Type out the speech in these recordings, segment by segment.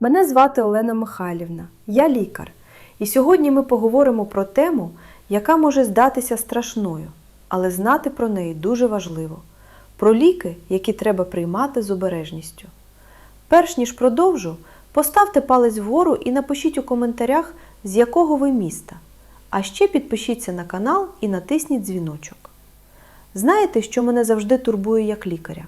Мене звати Олена Михайлівна, я лікар. І сьогодні ми поговоримо про тему, яка може здатися страшною, але знати про неї дуже важливо. Про ліки, які треба приймати з обережністю. Перш ніж продовжу, поставте палець вгору і напишіть у коментарях, з якого ви міста. А ще підпишіться на канал і натисніть дзвіночок. Знаєте, що мене завжди турбує як лікаря?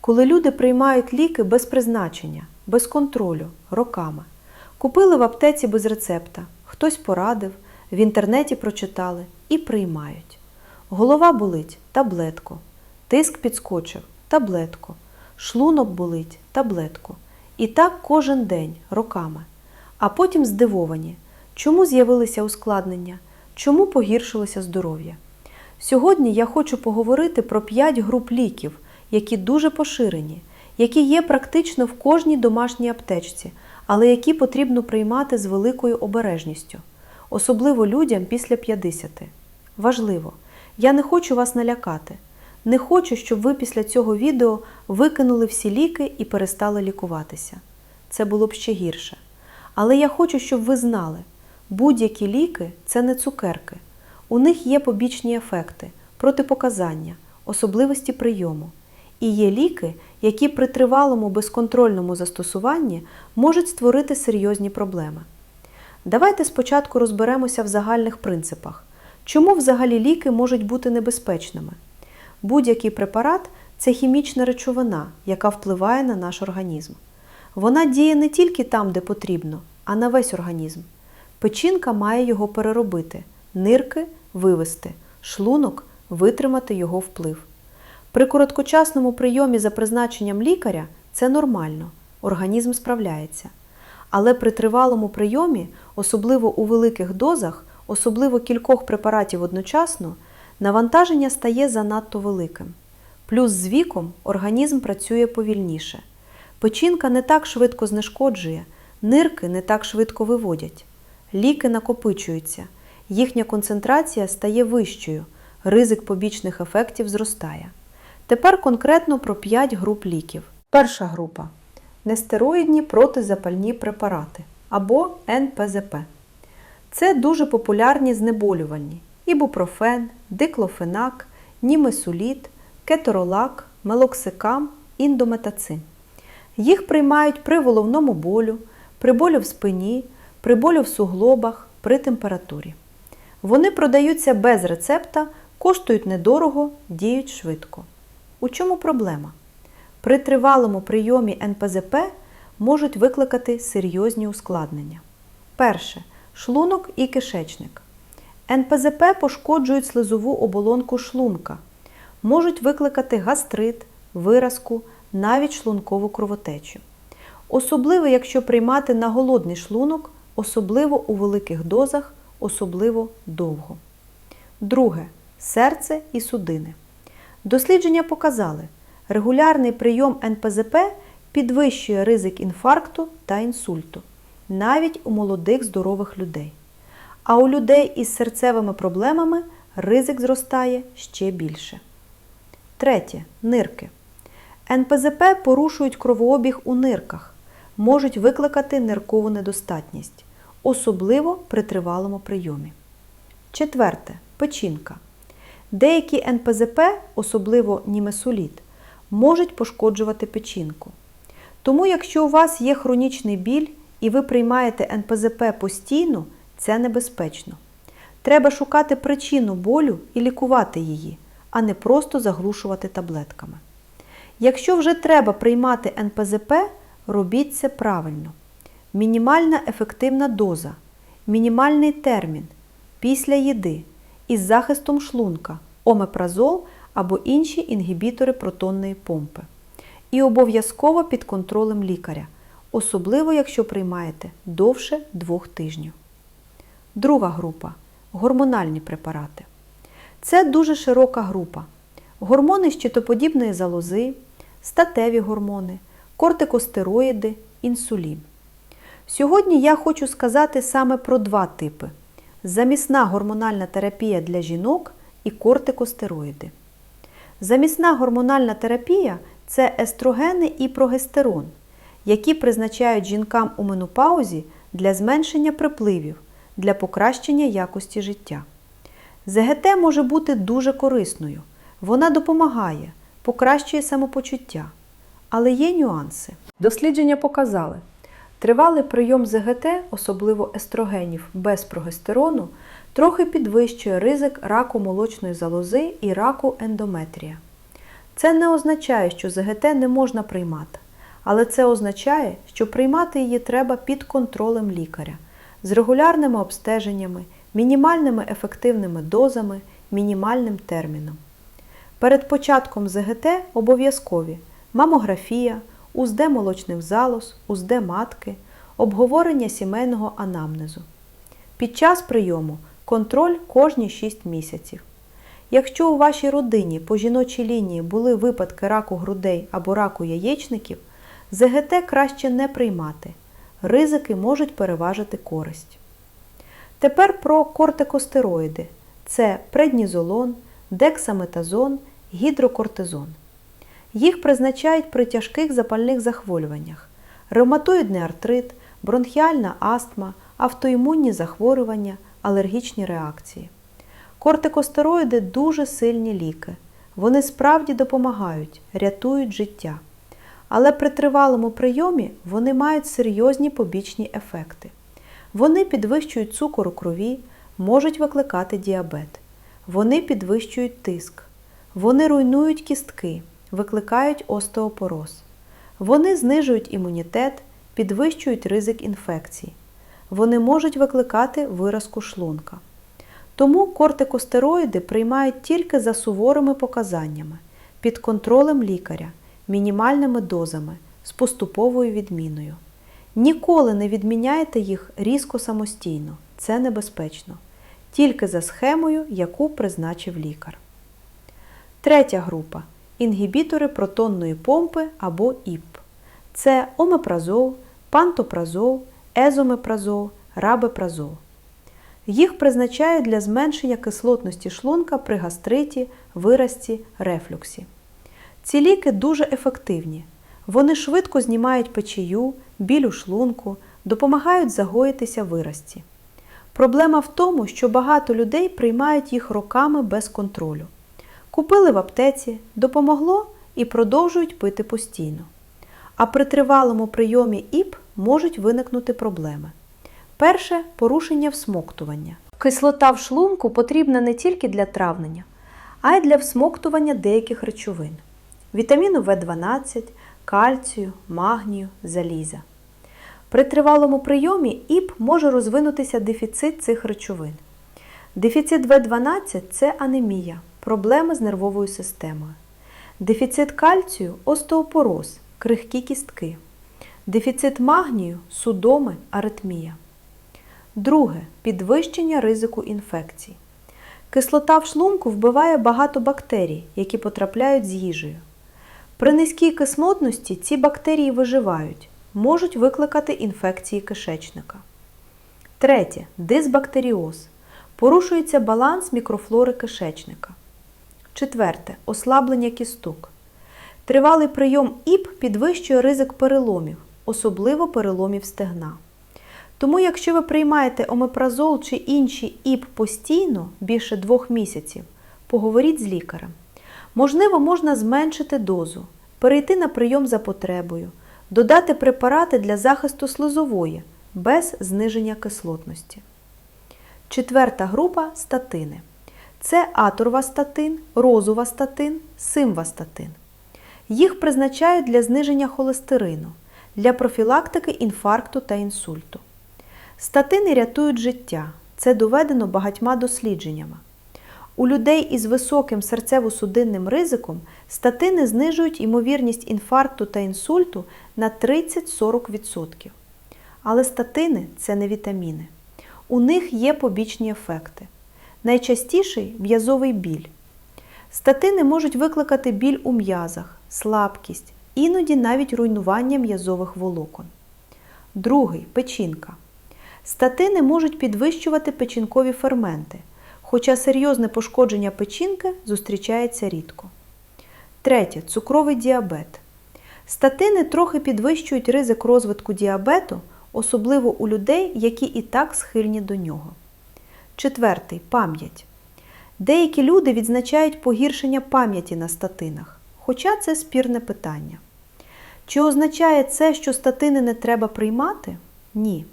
Коли люди приймають ліки без призначення, без контролю, роками. Купили в аптеці без рецепта, хтось порадив, в інтернеті прочитали і приймають. Голова болить таблетку, тиск підскочив таблетку, шлунок болить таблетку. І так кожен день, роками. А потім здивовані, чому з'явилися ускладнення, чому погіршилося здоров'я. Сьогодні я хочу поговорити про 5 груп ліків, які дуже поширені, які є практично в кожній домашній аптечці, але які потрібно приймати з великою обережністю, особливо людям після 50. Важливо, я не хочу вас налякати. Не хочу, щоб ви після цього відео викинули всі ліки і перестали лікуватися. Це було б ще гірше. Але я хочу, щоб ви знали, будь-які ліки це не цукерки. У них є побічні ефекти, протипоказання, особливості прийому. І є ліки, які при тривалому безконтрольному застосуванні можуть створити серйозні проблеми. Давайте спочатку розберемося в загальних принципах, чому взагалі ліки можуть бути небезпечними. Будь-який препарат це хімічна речовина, яка впливає на наш організм. Вона діє не тільки там, де потрібно, а на весь організм. Печінка має його переробити, нирки вивести, шлунок витримати його вплив. При короткочасному прийомі за призначенням лікаря це нормально, організм справляється. Але при тривалому прийомі, особливо у великих дозах, особливо кількох препаратів одночасно, навантаження стає занадто великим. Плюс з віком організм працює повільніше. Печінка не так швидко знешкоджує, нирки не так швидко виводять. Ліки накопичуються, їхня концентрація стає вищою, ризик побічних ефектів зростає. Тепер конкретно про 5 груп ліків. Перша група нестероїдні протизапальні препарати або НПЗП. Це дуже популярні знеболювальні ібупрофен, диклофенак, німесуліт, кеторолак, мелоксикам, індометацин. Їх приймають при головному болю, при болю в спині, при болю в суглобах, при температурі. Вони продаються без рецепта, коштують недорого, діють швидко. У чому проблема? При тривалому прийомі НПЗП можуть викликати серйозні ускладнення. Перше шлунок і кишечник. НПЗП пошкоджують слизову оболонку шлунка, можуть викликати гастрит, виразку, навіть шлункову кровотечу. Особливо, якщо приймати на голодний шлунок, особливо у великих дозах, особливо довго. Друге серце і судини. Дослідження показали, регулярний прийом НПЗП підвищує ризик інфаркту та інсульту, навіть у молодих здорових людей. А у людей із серцевими проблемами ризик зростає ще більше. Третє. Нирки. НПЗП порушують кровообіг у нирках, можуть викликати ниркову недостатність, особливо при тривалому прийомі. Четверте. Печінка. Деякі НПЗП, особливо німесуліт, можуть пошкоджувати печінку. Тому, якщо у вас є хронічний біль і ви приймаєте НПЗП постійно, це небезпечно. Треба шукати причину болю і лікувати її, а не просто заглушувати таблетками. Якщо вже треба приймати НПЗП, робіть це правильно. Мінімальна ефективна доза, мінімальний термін після їди із захистом шлунка, омепразол або інші інгібітори протонної помпи. І обов'язково під контролем лікаря, особливо якщо приймаєте довше двох тижнів. Друга група гормональні препарати. Це дуже широка група. Гормони щитоподібної залози, статеві гормони, кортикостероїди, інсулін. Сьогодні я хочу сказати саме про два типи: замісна гормональна терапія для жінок і кортикостероїди. Замісна гормональна терапія це естрогени і прогестерон, які призначають жінкам у менопаузі для зменшення припливів, для покращення якості життя. ЗГТ може бути дуже корисною. Вона допомагає, покращує самопочуття. Але є нюанси. Дослідження показали, тривалий прийом ЗГТ, особливо естрогенів без прогестерону, трохи підвищує ризик раку молочної залози і раку ендометрія. Це не означає, що ЗГТ не можна приймати, але це означає, що приймати її треба під контролем лікаря, з регулярними обстеженнями, мінімальними ефективними дозами, мінімальним терміном. Перед початком ЗГТ обов'язкові мамографія, УЗД молочних залоз, УЗД матки, обговорення сімейного анамнезу. Під час прийому контроль кожні 6 місяців. Якщо у вашій родині по жіночій лінії були випадки раку грудей або раку яєчників, ЗГТ краще не приймати. Ризики можуть переважити користь. Тепер про кортикостероїди. Це преднізолон, дексаметазон, гідрокортизон. Їх призначають при тяжких запальних захворюваннях: ревматоїдний артрит, бронхіальна астма, автоімунні захворювання, алергічні реакції. Кортикостероїди дуже сильні ліки. Вони справді допомагають, рятують життя. Але при тривалому прийомі вони мають серйозні побічні ефекти. Вони підвищують цукор у крові, можуть викликати діабет. Вони підвищують тиск. Вони руйнують кістки, викликають остеопороз. Вони знижують імунітет, підвищують ризик інфекцій. Вони можуть викликати виразку шлунка. Тому кортикостероїди приймають тільки за суворими показаннями, під контролем лікаря, мінімальними дозами, з поступовою відміною. Ніколи не відміняйте їх різко самостійно, це небезпечно, тільки за схемою, яку призначив лікар. Третя група інгібітори протонної помпи або ІП. Це омепразол, пантопразол, езомепразол, рабепразол. Їх призначають для зменшення кислотності шлунка при гастриті, виразці, рефлюксі. Ці ліки дуже ефективні. Вони швидко знімають печію, біль у шлунку, допомагають загоїтися виразці. Проблема в тому, що багато людей приймають їх роками без контролю. Купили в аптеці, допомогло і продовжують пити постійно. А при тривалому прийомі ІП можуть виникнути проблеми. Перше порушення всмоктування. Кислота в шлунку потрібна не тільки для травлення, а й для всмоктування деяких речовин вітаміну В12, кальцію, магнію, заліза. При тривалому прийомі ІП може розвинутися дефіцит цих речовин. Дефіцит В12 це анемія, проблеми з нервовою системою. Дефіцит кальцію остеопороз, крихкі кістки. Дефіцит магнію судоми, аритмія. Друге підвищення ризику інфекцій. Кислота в шлунку вбиває багато бактерій, які потрапляють з їжею. При низькій кислотності ці бактерії виживають, можуть викликати інфекції кишечника. Третє дисбактеріоз. Порушується баланс мікрофлори кишечника. Четверте ослаблення кісток. Тривалий прийом ІП підвищує ризик переломів, особливо переломів стегна. Тому, якщо ви приймаєте омепразол чи інші ІП постійно більше двох місяців, поговоріть з лікарем. Можливо, можна зменшити дозу, перейти на прийом за потребою, додати препарати для захисту слизової без зниження кислотності. Четверта група статини. Це атурвастатин, розувастатин, симвастатин. Їх призначають для зниження холестерину, для профілактики інфаркту та інсульту. Статини рятують життя. Це доведено багатьма дослідженнями. У людей із високим серцево-судинним ризиком статини знижують ймовірність інфаркту та інсульту на 30-40%. Але статини це не вітаміни. У них є побічні ефекти. Найчастіший м'язовий біль. Статини можуть викликати біль у м'язах, слабкість, іноді навіть руйнування м'язових волокон. Другий печінка. Статини можуть підвищувати печінкові ферменти, хоча серйозне пошкодження печінки зустрічається рідко. Третє цукровий діабет. Статини трохи підвищують ризик розвитку діабету, особливо у людей, які і так схильні до нього. Четвертий пам'ять. Деякі люди відзначають погіршення пам'яті на статинах, хоча це спірне питання. Чи означає це, що статини не треба приймати? Ні.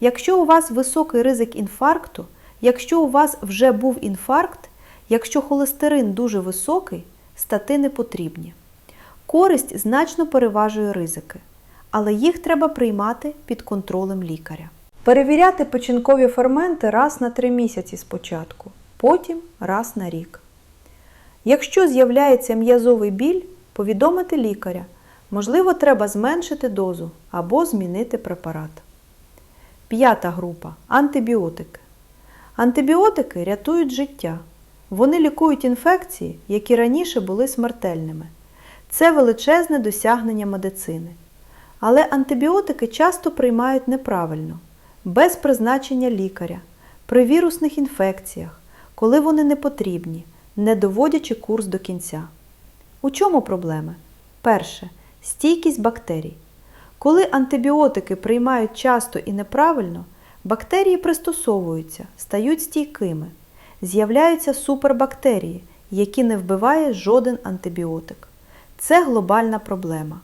Якщо у вас високий ризик інфаркту, якщо у вас вже був інфаркт, якщо холестерин дуже високий, статини потрібні. Користь значно переважує ризики, але їх треба приймати під контролем лікаря. Перевіряти печінкові ферменти раз на 3 місяці спочатку, потім раз на рік. Якщо з'являється м'язовий біль, повідомити лікаря. Можливо, треба зменшити дозу або змінити препарат. П'ята група антибіотики. Антибіотики рятують життя. Вони лікують інфекції, які раніше були смертельними. Це величезне досягнення медицини. Але антибіотики часто приймають неправильно, без призначення лікаря, при вірусних інфекціях, коли вони не потрібні, не доводячи курс до кінця. У чому проблеми? Перше стійкість бактерій. Коли антибіотики приймають часто і неправильно, бактерії пристосовуються, стають стійкими. З'являються супербактерії, які не вбиває жоден антибіотик. Це глобальна проблема.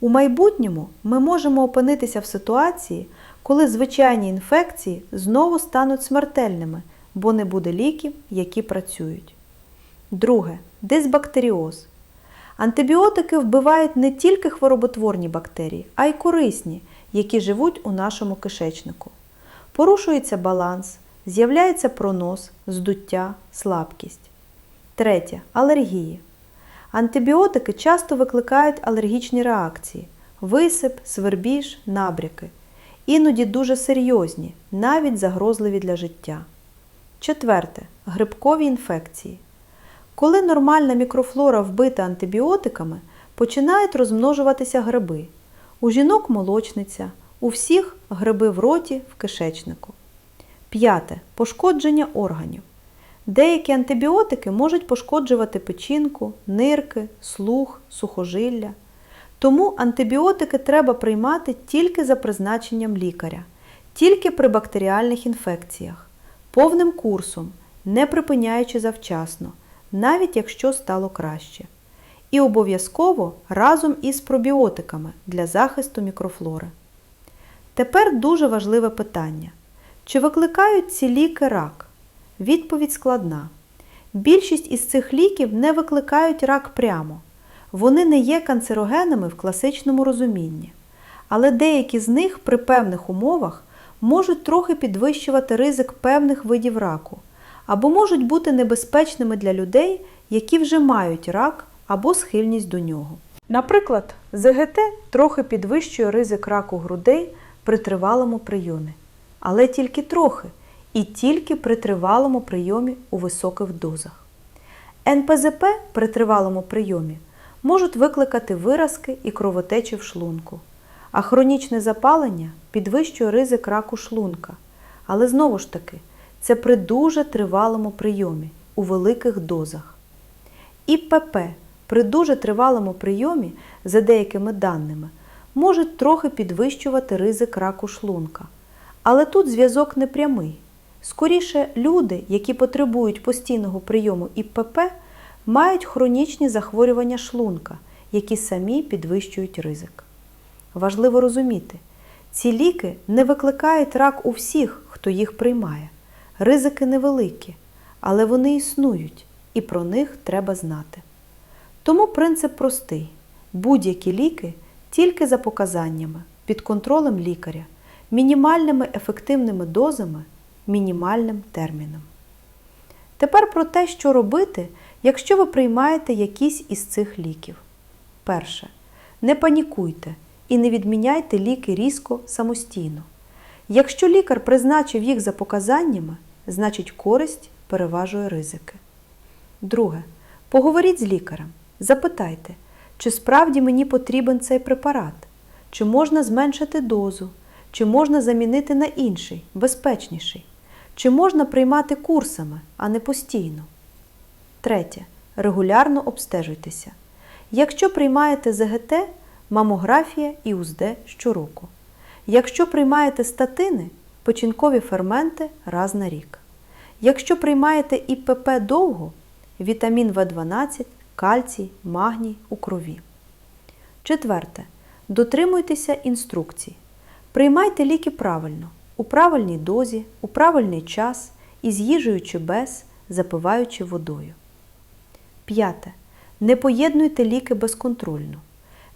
У майбутньому ми можемо опинитися в ситуації, коли звичайні інфекції знову стануть смертельними, бо не буде ліків, які працюють. Друге дисбактеріоз. Антибіотики вбивають не тільки хвороботворні бактерії, а й корисні, які живуть у нашому кишечнику. Порушується баланс, з'являється пронос, здуття, слабкість. Третє алергії. Антибіотики часто викликають алергічні реакції висип, свербіж, набряки. Іноді дуже серйозні, навіть загрозливі для життя. Четверте грибкові інфекції. Коли нормальна мікрофлора вбита антибіотиками, починають розмножуватися гриби. У жінок молочниця, у всіх гриби в роті, в кишечнику. П'яте. Пошкодження органів. Деякі антибіотики можуть пошкоджувати печінку, нирки, слух, сухожилля. Тому антибіотики треба приймати тільки за призначенням лікаря, тільки при бактеріальних інфекціях, повним курсом, не припиняючи завчасно навіть якщо стало краще. І обов'язково разом із пробіотиками для захисту мікрофлори. Тепер дуже важливе питання: чи викликають ці ліки рак? Відповідь складна. Більшість із цих ліків не викликають рак прямо. Вони не є канцерогенами в класичному розумінні. Але деякі з них при певних умовах можуть трохи підвищувати ризик певних видів раку або можуть бути небезпечними для людей, які вже мають рак або схильність до нього. Наприклад, ЗГТ трохи підвищує ризик раку грудей при тривалому прийомі, але тільки трохи і тільки при тривалому прийомі у високих дозах. НПЗП при тривалому прийомі можуть викликати виразки і кровотечі в шлунку, а хронічне запалення підвищує ризик раку шлунка. Але знову ж таки, це при дуже тривалому прийомі у великих дозах. І ПП при дуже тривалому прийомі, за деякими даними, можуть трохи підвищувати ризик раку шлунка. Але тут зв'язок не прямий. Скоріше, люди, які потребують постійного прийому ІПП, мають хронічні захворювання шлунка, які самі підвищують ризик. Важливо розуміти, ці ліки не викликають рак у всіх, хто їх приймає. Ризики невеликі, але вони існують і про них треба знати. Тому принцип простий: будь-які ліки тільки за показаннями, під контролем лікаря, мінімальними ефективними дозами, мінімальним терміном. Тепер про те, що робити, якщо ви приймаєте якісь із цих ліків. Перше. Не панікуйте і не відміняйте ліки різко самостійно. Якщо лікар призначив їх за показаннями, значить користь переважує ризики. Друге. Поговоріть з лікарем. Запитайте, чи справді мені потрібен цей препарат, чи можна зменшити дозу, чи можна замінити на інший, безпечніший, чи можна приймати курсами, а не постійно. Третє. Регулярно обстежуйтеся. Якщо приймаєте ЗГТ, мамографія і УЗД щороку. Якщо приймаєте статини, печінкові ферменти раз на рік. Якщо приймаєте ІПП довго, вітамін В12, кальцій, магній у крові. Четверте. Дотримуйтеся інструкцій. Приймайте ліки правильно, у правильній дозі, у правильний час, із їжею чи без, запиваючи водою. П'яте. Не поєднуйте ліки безконтрольно.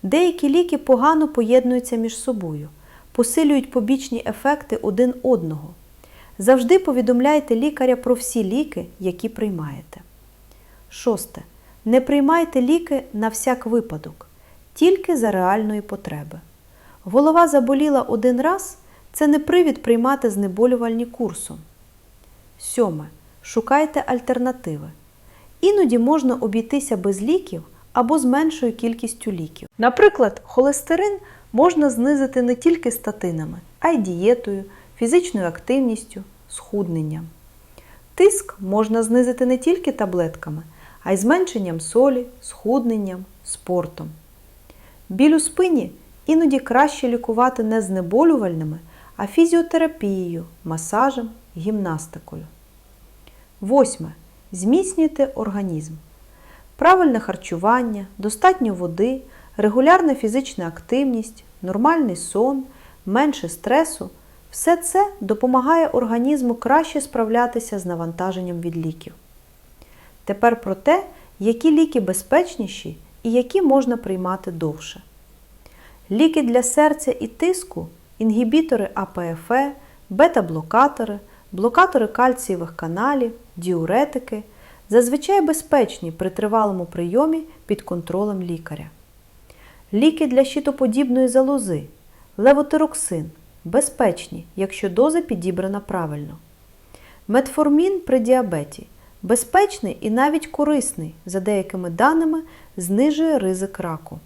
Деякі ліки погано поєднуються між собою, посилюють побічні ефекти один одного. Завжди повідомляйте лікаря про всі ліки, які приймаєте. Шосте. Не приймайте ліки на всяк випадок, тільки за реальної потреби. Голова заболіла один раз це не привід приймати знеболювальні курсом. Сьоме. Шукайте альтернативи. Іноді можна обійтися без ліків або з меншою кількістю ліків. Наприклад, холестерин можна знизити не тільки статинами, а й дієтою, фізичною активністю, схудненням. Тиск можна знизити не тільки таблетками, а й зменшенням солі, схудненням, спортом. Біль у спині іноді краще лікувати не знеболювальними, а фізіотерапією, масажем, гімнастикою. Восьме. Зміцнюйте організм. Правильне харчування, достатньо води, регулярна фізична активність, нормальний сон, менше стресу все це допомагає організму краще справлятися з навантаженням від ліків. Тепер про те, які ліки безпечніші і які можна приймати довше. Ліки для серця і тиску, інгібітори АПФЕ, бета-блокатори, блокатори кальцієвих каналів, діуретики зазвичай безпечні при тривалому прийомі під контролем лікаря. Ліки для щитоподібної залози, левотироксин безпечні, якщо доза підібрана правильно. Метформін при діабеті безпечний і навіть корисний, за деякими даними, знижує ризик раку.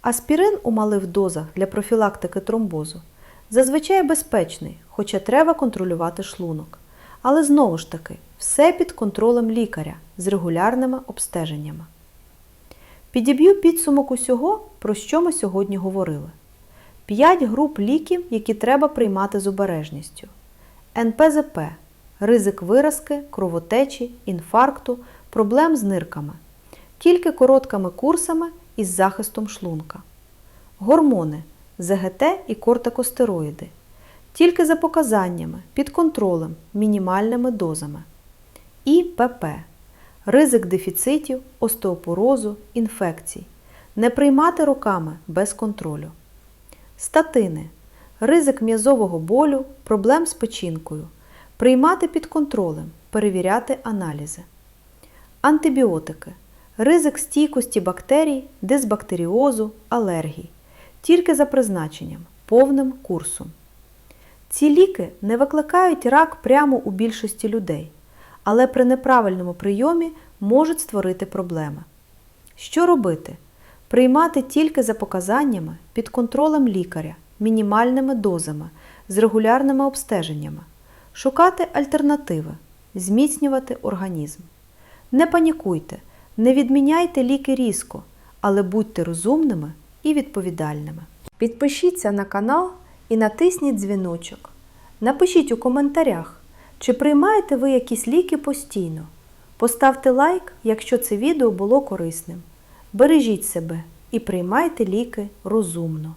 Аспірин у малих дозах для профілактики тромбозу зазвичай безпечний, хоча треба контролювати шлунок. Але знову ж таки, все під контролем лікаря з регулярними обстеженнями. Підіб'ю підсумок усього, про що ми сьогодні говорили. 5 груп ліків, які треба приймати з обережністю. НПЗП ризик виразки, кровотечі, інфаркту, проблем з нирками. Тільки короткими курсами із захистом шлунка. Гормони ЗГТ і кортикостероїди. Тільки за показаннями, під контролем, мінімальними дозами. І ПП. Ризик дефіцитів, остеопорозу, інфекцій. Не приймати руками без контролю. Статини. Ризик м'язового болю, проблем з печінкою. Приймати під контролем, перевіряти аналізи. Антибіотики. Ризик стійкості бактерій, дисбактеріозу, алергій. Тільки за призначенням, повним курсом. Ці ліки не викликають рак прямо у більшості людей, але при неправильному прийомі можуть створити проблеми. Що робити? Приймати тільки за показаннями під контролем лікаря, мінімальними дозами, з регулярними обстеженнями, шукати альтернативи, зміцнювати організм. Не панікуйте, не відміняйте ліки різко, але будьте розумними і відповідальними. Підпишіться на канал і натисніть дзвіночок. Напишіть у коментарях, чи приймаєте ви якісь ліки постійно. Поставте лайк, якщо це відео було корисним. Бережіть себе і приймайте ліки розумно.